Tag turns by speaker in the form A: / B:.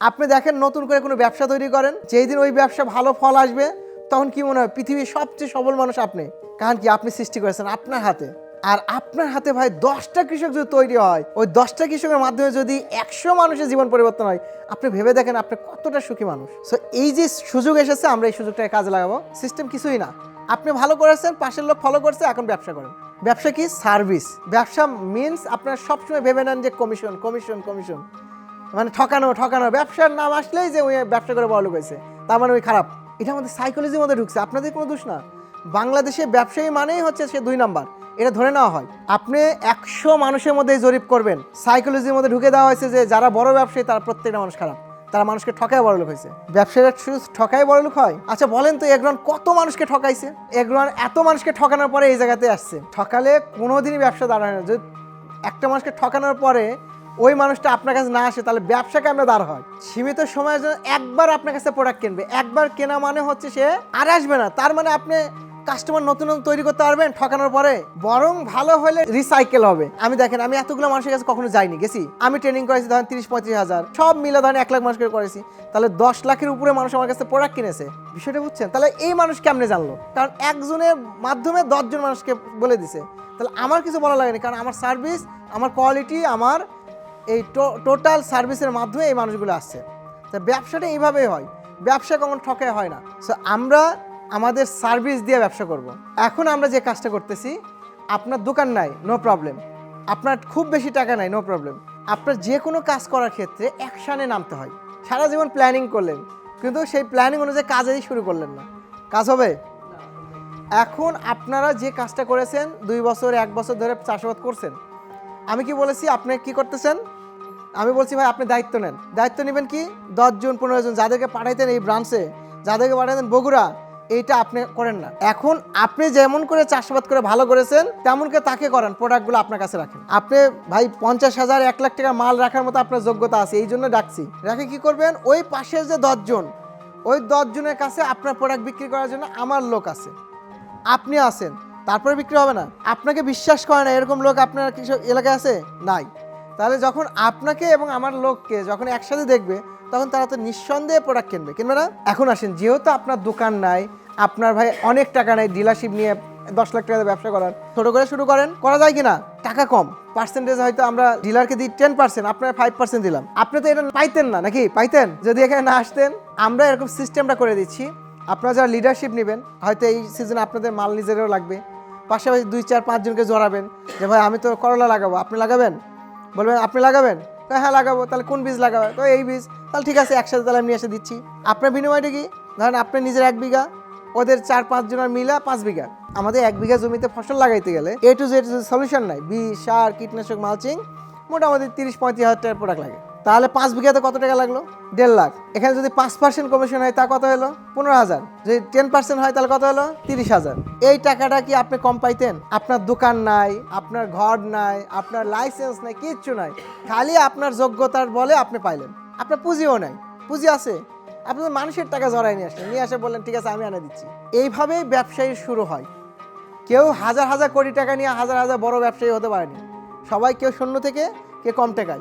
A: আপনি দেখেন নতুন করে কোনো ব্যবসা তৈরি করেন, যেই দিন ওই ব্যবসা ভালো ফল আসবে, তখন কি মনে হয় পৃথিবীর সবচেয়ে সবল মানুষ আপনি? কারণ কি আপনি সৃষ্টি করেছেন আপনার হাতে। আর আপনার হাতে ভাই দশটা কৃষক যদি তৈরি হয়, ওই দশটা কৃষকের মাধ্যমে যদি একশো মানুষের জীবন পরিবর্তন হয়, আপনি ভেবে দেখেন আপনি কতটা সুখী মানুষ। সো এই যে সুযোগ এসেছে, আমরা এই সুযোগটাকে কাজে লাগাবো। সিস্টেম কিছুই না। আপনি ভালো করেছেন, পাশের লোক ফলো করছে, এখন ব্যবসা করেন। ব্যবসা কি? সার্ভিস ব্যবসা মিনস আপনার সবসময় ভেবে নেন যে কমিশন কমিশন কমিশন মানে ঠকানো ঠকানো। ব্যবসার নাম আসলেই যে ওই ব্যবসা করে বড় হয়েছে। তার মানে ওই খারাপ। এটা আমাদের সাইকোলজির মধ্যে ঢুকছে। আপনাদের কোনো দোষ না। বাংলাদেশে ব্যবসায়ী মানেই হচ্ছে সে দুই নাম্বার। এটা ধরে নেওয়া হয়। আপনি একশো মানুষের মধ্যে জরিপ করবেন। সাইকোলজির মধ্যে ঢুকে দেওয়া হয়েছে যে যারা বড় ব্যবসায়ী, তারা প্রত্যেকটা মানুষ খারাপ। তারা মানুষকে ঠকায় বড় লোক হয়েছে। ব্যবসায়ীরা শুধু ঠকায় বড় লোক হয়? আচ্ছা বলেন তো এগ্রন কত মানুষকে ঠকাইছে? এগ্রন এত মানুষকে ঠকানোর পরে এই জায়গাতে আসছে। ঠকালে কোনোদিনই ব্যবসা দাঁড়ায় না। যদি একটা মানুষকে ঠকানোর পরে ওই মানুষটা আপনার কাছে না আসে, তাহলে ব্যবসা কেন দাঁড় হয়? সীমিত সময়ের জন্য একবার আপনার কাছে প্রোডাক্ট কিনবে। একবার কেনা মানে হচ্ছে সে আর আসবে না। তার মানে আপনি কাস্টমার নতুন নতুন তৈরি করতে পারবেন ঠকানোর পরে। বরং ভালো হলে রিসাইকেল হবে। আমি দেখেন, আমি এতগুলো মানুষের কাছে কখনো যাইনি, গেছি? আমি ট্রেনিং করেছি, ধরেন তিরিশ পঁয়ত্রিশ হাজার। সব মিলে ধরেন এক লাখ মানুষকে করেছি। তাহলে দশ লাখের উপরে মানুষ আমার কাছে প্রোডাক্ট কিনেছে। বিষয়টা বুঝছেন? তাহলে এই মানুষ কেমনে জানলো? কারণ একজনের মাধ্যমে দশজন মানুষকে বলে দিছে। তাহলে আমার কিছু বলা লাগেনি কারণ আমার সার্ভিস আমার কোয়ালিটি আমার এই টোটাল সার্ভিসের মাধ্যমে এই মানুষগুলো আসছে। তো ব্যবসাটা এইভাবেই হয়। ব্যবসা কখন ঠকে হয় না। সো আমরা আমাদের সার্ভিস দিয়ে ব্যবসা করব। এখন আমরা যে কাজটা করতেছি, আপনার দোকান নাই নো প্রবলেম আপনার খুব বেশি টাকা নাই নো প্রবলেম আপনার যে কোনো কাজ করার ক্ষেত্রে অ্যাকশানে নামতে হয়। সারা জীবন প্ল্যানিং করলেন, কিন্তু সেই প্ল্যানিং অনুযায়ী কাজেই শুরু করলেন না। কাজ হবে? এখন আপনারা যে কাজটা করেছেন, দুই বছর, এক বছর ধরে চাষাবাদ করছেন, আমি কি বলেছি, আপনি কি করতেছেন? আমি বলছি, ভাই, আপনি দায়িত্ব নেন। দায়িত্ব নেবেন কি? দশজন পনেরো জন যাদেরকে পাঠাইতেন এই ব্রাঞ্চে যাদেরকে পাঠাইতেন বগুড়া, এইটা আপনি করেন না। এখন আপনি যেমন করে চাষাবাদ করে ভালো করেছেন, তেমন করে তাকে করেন প্রোডাক্টগুলো আপনার কাছে রাখেন। আপনি, ভাই, পঞ্চাশ হাজার, এক লাখ টাকা মাল রাখার মতো আপনার যোগ্যতা আছে, এই জন্য ডাকছি। রাখে কি করবেন? ওই পাশের যে দশজন ওই দশজনের কাছে আপনার প্রোডাক্ট বিক্রি করার জন্য আমার লোক আছে। আপনি আছেন, তারপরে বিক্রি হবে না। আপনাকে বিশ্বাস করে না, এরকম লোক আপনার কিছু এলাকায় আছে? নাই। তাহলে যখন আপনাকে এবং আমার লোককে যখন একসাথে দেখবে, তখন তারা তো নিঃসন্দেহে প্রোডাক্ট কিনবে। কিনবে না এখন আসেন, যেহেতু আপনার দোকান নাই, আপনার ভাই অনেক টাকা নাই ডিলারশিপ নিয়ে দশ লাখ টাকা ব্যবসা করার। ছোট করে শুরু করেন, করা যায় কিনা? টাকা কম। পার্সেন্টেজ হয়তো আমরা ডিলারকে দিই টেন পার্সেন্ট আপনার ফাইভ পার্সেন্ট দিলাম। আপনি তো এটা পাইতেন না, নাকি? পাইতেন? যদি এখানে না আসতেন, আমরা এরকম সিস্টেমটা করে দিচ্ছি। আপনারা যারা লিডারশিপ নেবেন, হয়তো এই সিজনে আপনাদের মাল নিজেরও লাগবে। পাশাপাশি দুই, চার, পাঁচজনকে জড়াবেন যে, ভাই, আমি তো করলা লাগাবো, আপনি লাগাবেন? বলবেন আপনি লাগাবেন? হ্যাঁ লাগাবো। তাহলে কোন বীজ লাগাবে তো এই বীজ। তাহলে ঠিক আছে, একসাথে তাহলে আমি এসে দিচ্ছি। আপনার বিনিময়টা কি? ধরেন আপনি নিজের এক বিঘা, ওদের চার পাঁচ জনের মিলা পাঁচ বিঘা। আমাদের এক বিঘা জমিতে ফসল লাগাইতে গেলে এ টু জেড সলিউশন নাই। বিষ সার, কীটনাশক, মালচিং, মোটামুটি তিরিশ, পঁয়ত্রিশ হাজার টাকার প্রোডাক্ট লাগে। তাহলে পাঁচ বিঘাতে কত টাকা লাগল? দেড় লাখ। এখানে যদি পাঁচ পার্সেন্ট কমিশন হয়, তা কত হলো? পনেরো হাজার। যদি টেন পার্সেন্ট হয়, তাহলে কত হলো? তিরিশ হাজার। এই টাকাটা কি আপনি কম পাইতেন? আপনার দোকান নাই, আপনার ঘর নাই, আপনার লাইসেন্স নাই, কিচ্ছু নাই। খালি আপনার যোগ্যতার বলে আপনি পাইলেন। আপনার পুঁজিও নাই। পুঁজি আছে। আপনি মানুষের টাকা জড়াই নিয়ে আসলেন। নিয়ে আসে বললেন, ঠিক আছে, আমি এনে দিচ্ছি। এইভাবেই ব্যবসায়ী শুরু হয়। কেউ হাজার হাজার কোটি টাকা নিয়ে হাজার হাজার বড় ব্যবসায়ী হতে পারেনি। সবাই কেউ শূন্য থেকে কে কম টাকায়।